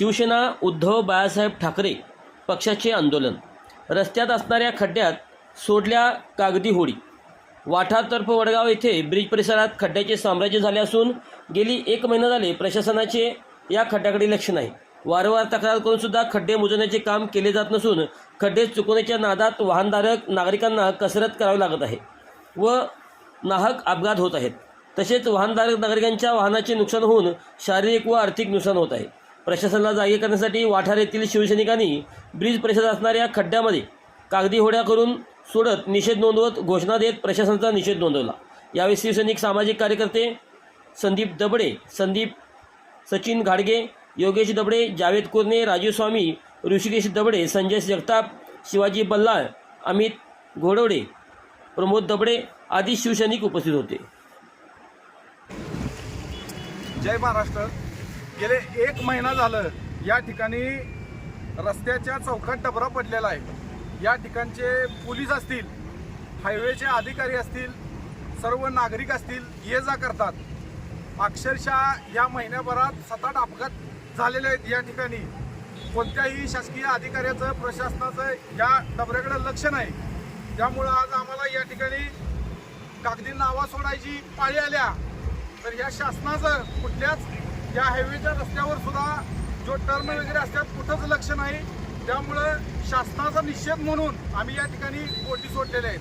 शिवसेना उद्धव बाळासाहेब ठाकरे पक्षाचे आंदोलन. रस्त्यात असणाऱ्या खड्ड्यात सोडल्या कागदी होडी. वाठा तर्फ वडगाव येथे ब्रिज परिसरात खड्ड्याचे साम्राज्य झाले असून गेली एक महिना झाले प्रशासनाचे या खड्ड्याकडे लक्ष नाही. वारंवार तक्रार करून सुद्धा खड्डे मोजण्याचे काम केले जात नसून खड्डे चुकवण्याच्या नादात वाहनधारक नागरिकांना कसरत करावी लागत आहे व नाहक अपघात होत आहेत. तसेच वाहनधारक नागरिकांच्या वाहनाचे नुकसान होऊन शारीरिक व आर्थिक नुकसान होत आहे. प्रशासनाला जागे करण्यासाठी वाठार येथील शिवसैनिकांनी ब्रिज परिसरात असणाऱ्या खड्ड्यामध्ये कागदी होड्या करून सोडत निषेध नोंदवत घोषणा देत प्रशासनाचा निषेध नोंदवला. यावेळी शिवसैनिक सामाजिक कार्यकर्ते संदीप दबडे संदीप सचिन घाडगे योगेश दबडे जावेद कुर्णे राजीव स्वामी ऋषिकेश दबडे संजय जगताप शिवाजी बल्लाळ अमित घोडवडे प्रमोद दबडे आदी शिवसैनिक उपस्थित होते. जय महाराष्ट्र. गेले एक महिना झालं या ठिकाणी रस्त्याच्या चौकात डबरा पडलेला आहे. या ठिकाणचे पोलीस असतील हायवेचे अधिकारी असतील सर्व नागरिक असतील ये जा करतात. अक्षरशः या महिन्याभरात सात आठ अपघात झालेले आहेत या ठिकाणी. कोणत्याही शासकीय अधिकाऱ्याचं प्रशासनाचं या डबऱ्याकडे लक्ष नाही. त्यामुळं आज आम्हाला या ठिकाणी कागदी नावा सोडायची पाळी आल्या. तर या शासनाचं कुठल्याच या हायवेच्या रस्त्यावर सुद्धा जो टर्न वगैरे असतात कुठंच लक्ष नाही. त्यामुळं शासनाचा निषेध म्हणून आम्ही या ठिकाणी बोटी सोडलेल्या आहेत.